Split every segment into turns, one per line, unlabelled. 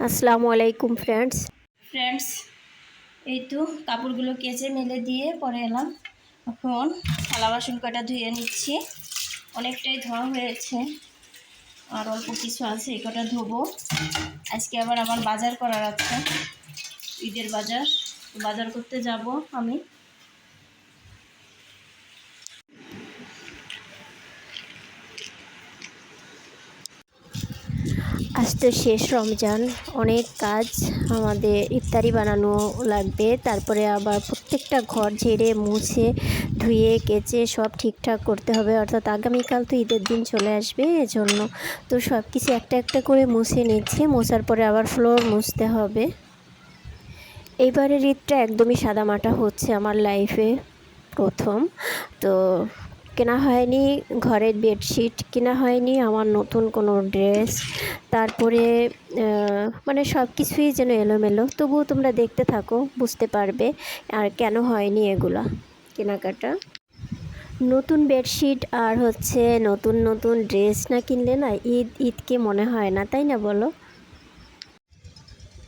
আসসালামু আলাইকুম friends
friends এই তো কাপড়গুলো কেচে মেলে দিয়ে পরে এলাম। এখন থালা বাসন কটা ধুয়ে নিচ্ছি। অনেকটাই ধোয়া হয়েছে। আর অল্প কিছু আছে, এই কটা ধোবো। আজকে আবার আমার বাজার করার আছে। ঈদের বাজার বাজার করতে যাব আমি।
আজ তো শেষ রমজান, অনেক কাজ আমাদের ইফতারি বানানো লাগবে, তারপরে আবার প্রত্যেকটা ঘর ঝেড়ে, মুছে, ধুয়ে, কেচে সব ঠিকঠাক করতে হবে। অর্থাৎ আগামীকাল তো ঈদের দিন চলে আসবে, এজন্য তো সব কিছু একটা একটা করে মুছে নিচ্ছে, মোছার পরে আবার ফ্লোর মুছতে হবে। এইবারের ঈদটা একদমই সাদামাটা হচ্ছে আমার লাইফে প্রথম, তো কেনা হয়নি, ঘরের বেডশিট কেনা হয়নি, আমার নতুন কোনো ড্রেস। তারপরে মানে সব কিছুই যেন এলোমেলো। তবুও তোমরা দেখতে থাকো, বুঝতে পারবে আর কেন হয়নি এগুলা কেনাকাটা। নতুন বেডশিট আর হচ্ছে নতুন নতুন ড্রেস না কিনলে না ঈদ, ঈদকে মনে হয় না, তাই না বলো?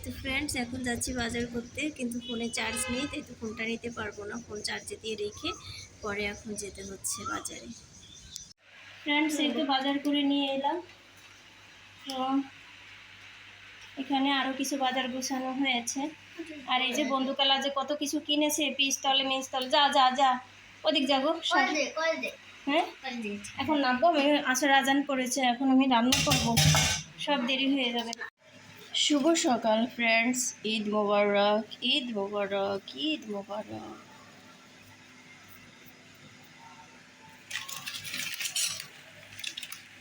তো ফ্রেন্ডস এখন যাচ্ছি বাজার করতে কিন্তু ফোনে চার্জ নেই তাই তো ফোনটা নিতে পারব না। ফোন চার্জে দিয়ে রেখে পরে এখন যেতে হচ্ছে বাজারে। ফ্রেন্ডস এই তো বাজার করে নিয়ে এলাম। তো এখানে আরও কিছু বাজার গোছানো হয়েছে। আর এই যে বন্ধুকালা যে কত কিছু কিনেছে পিস্তলে মিস্তলে যা যা যা। ওদিক যাব হ্যাঁ? এখন নামবো আমি আসার আজান করেছে এখন আমি রান্না করব। সব দেরি হয়ে যাবে। শুভ সকাল ফ্রেন্ডস ঈদ মোবারক ঈদ মোবারক ঈদ মোবারক।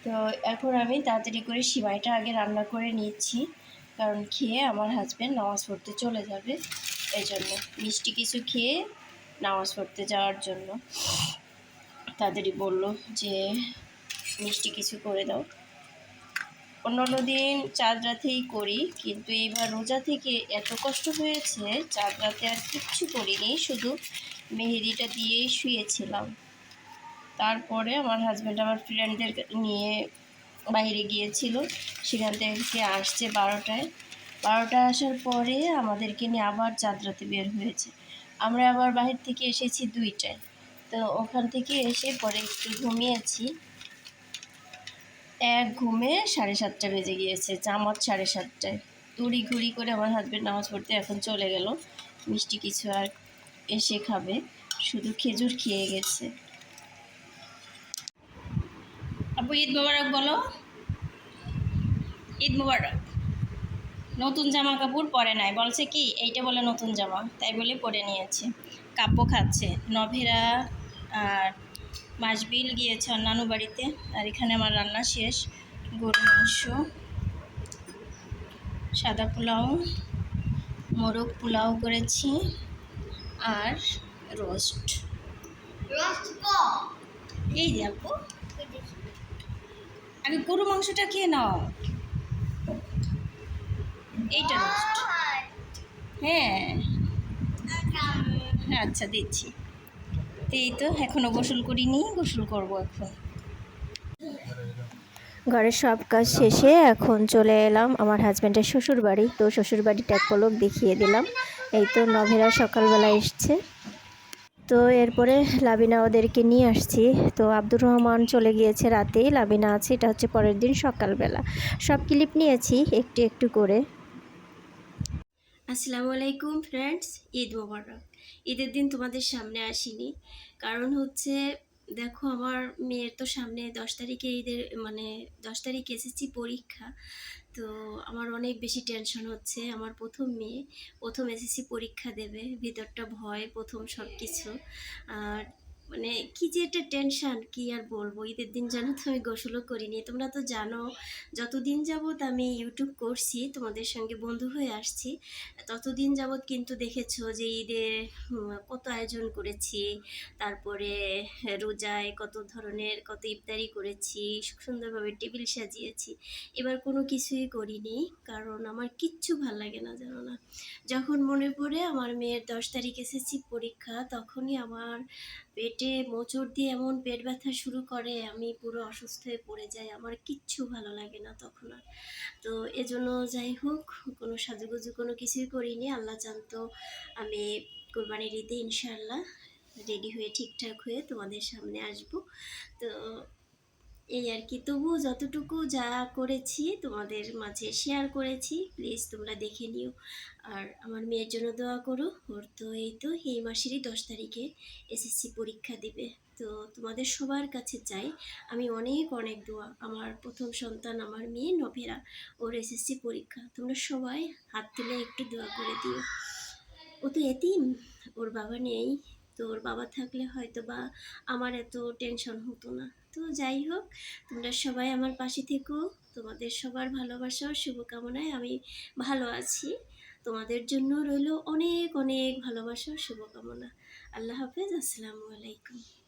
তো এখন আমি তাড়াতাড়ি করে সিমাইটা আগে রান্না করে নিচ্ছি, কারণ খেয়ে আমার হাজব্যান্ড নামাজ পড়তে চলে যাবে এই জন্য মিষ্টি কিছু খেয়ে নামাজ পড়তে যাওয়ার জন্য। তাদেরই বলল যে, মিষ্টি কিছু করে দাও। অন্যান্য দিন চাঁদ রাতেই করি, কিন্তু এইবার রোজা থেকে এত কষ্ট হয়েছে, চাঁদ রাতে আর কিচ্ছু করিনি, শুধু মেহেদিটা দিয়েই শুয়েছিলাম। তারপরে আমার হাজব্যান্ড আমার ফ্রেন্ডদের নিয়ে বাইরে গিয়েছিল, সেখান থেকে আসছে বারোটায়। বারোটায় আসার পরে আমাদেরকে নিয়ে আবার চাঁদ রাতে বের হয়েছে। আমরা আবার বাহির থেকে এসেছি দুইটায়। তো ওখান থেকে এসে পরে একটু ঘুমিয়েছি। এক ঘুমে সাড়ে সাতটা বেজে গিয়েছে, জামাত সাড়ে সাতটায়। তুড়ি ঘুড়ি করে আমার হাজব্যান্ড নামাজ পড়তে এখন চলে গেল। মিষ্টি কিছু আর এসে খাবে, শুধু খেজুর খেয়ে গেছে। আপু, ঈদ মোবারক বলো। ঈদ মোবারক। নতুন জামা কাপড় পরে নাই, বলছে কি, এইটা বলে নতুন জামা, তাই বলে পরে নিয়েছে। কাব্য খাচ্ছে, নভেরা মাসবিল গিয়েছে অন্যান্য বাড়িতে। আর এখানে আমার রান্না শেষ। গরু মাংস সাদা পোলাও মোরগ পোলাও করেছি আর রোস্ট। এই যে আপু। আগে গরু মাংসটা খেয়ে নাও। এইটা রোস্ট। হ্যাঁ। আচ্ছা দিচ্ছি। এই তো এখনও গোসল করিনি, গোসল করব এখন।
ঘরের সব কাজ শেষে এখন চলে এলাম আমার হাজব্যান্ডের শ্বশুর বাড়ি তো শ্বশুর বাড়িটা এক পলক দেখিয়ে দিলাম। এই তো নভেরা সকালবেলা এসছে। তো এরপরে লাবিনা ওদেরকে নিয়ে আসছি। তো আব্দুর রহমান চলে গিয়েছে রাতেই লাবিনা আছে, এটা হচ্ছে পরের দিন সকালবেলা। সব ক্লিপ নিয়েছি, একটু একটু করে।
আসসালামু আলাইকুম ফ্রেন্ডস, ঈদ মোবারক। ঈদের দিন তোমাদের সামনে আসিনি। কারণ হচ্ছে, দেখো আমার মেয়ের তো সামনে দশ তারিখে ঈদের মানে দশ তারিখ এসেছি পরীক্ষা। তো আমার অনেক বেশি টেনশন হচ্ছে। আমার প্রথম মেয়ে, প্রথম এসএসসি পরীক্ষা দেবে। ভিতরটা ভয়, প্রথম সব কিছু আর মানে কি যে একটা টেনশন কি আর বলব? ঈদের দিন জানো তো আমি গোসলও করিনি। তোমরা তো জানো, যতদিন যাবৎ আমি ইউটিউব করছি, তোমাদের সঙ্গে বন্ধু হয়ে আসছি, ততদিন যাবৎ কিন্তু দেখেছ যে ঈদে কত আয়োজন করেছি, তারপরে রোজায় কত ধরনের, কত ইফতারি করেছি, সুন্দরভাবে টেবিল সাজিয়েছি। এবার কোনো কিছুই করিনি, কারণ আমার কিচ্ছু ভালো লাগে না, জানো না। যখন মনে পড়ে আমার মেয়ের দশ তারিখ এসেছি পরীক্ষা, তখনই আমার
পেটে মোচড় দিয়ে এমন পেট ব্যথা শুরু করে, আমি পুরো অসুস্থ হয়ে পড়ে যাই। আমার কিচ্ছু ভালো লাগে না তখন আর। তো এজন্য যাই হোক, কোনো সাজুগুজু কোনো কিছুই করিনি। আল্লাহ জানতো আমি কোরবানির ঈদে ইনশাআল্লাহ রেডি হয়ে ঠিকঠাক হয়ে তোমাদের সামনে আসব। তো এই আর কি। তবুও যতটুকু যা করেছি তোমাদের মাঝে শেয়ার করেছি প্লিজ তোমরা দেখে নিও। আর আমার মেয়ের জন্য দোয়া করো, ওর তো এই তো, এই মাসেরই দশ তারিখে এসএসসি পরীক্ষা দিবে। তো তোমাদের সবার কাছে চাই, আমি অনেক অনেক দোয়া। আমার প্রথম সন্তান আমার মেয়ে নভেরা, ওর এসএসসি পরীক্ষা। তোমরা সবাই হাত তুলে একটু দোয়া করে দিও। ও তো এতিম, ওর বাবা নেই, তো ওর বাবা থাকলে হয়তো বা আমার এত টেনশন হতো না। তো যাই হোক, তোমরা সবাই আমার পাশে থেকো। তোমাদের সবার ভালোবাসা ও শুভকামনায় আমি ভালো আছি। তোমাদের জন্য রইল অনেক অনেক ভালোবাসা ও শুভকামনা। আল্লাহ হাফেজ, আসসালামু আলাইকুম।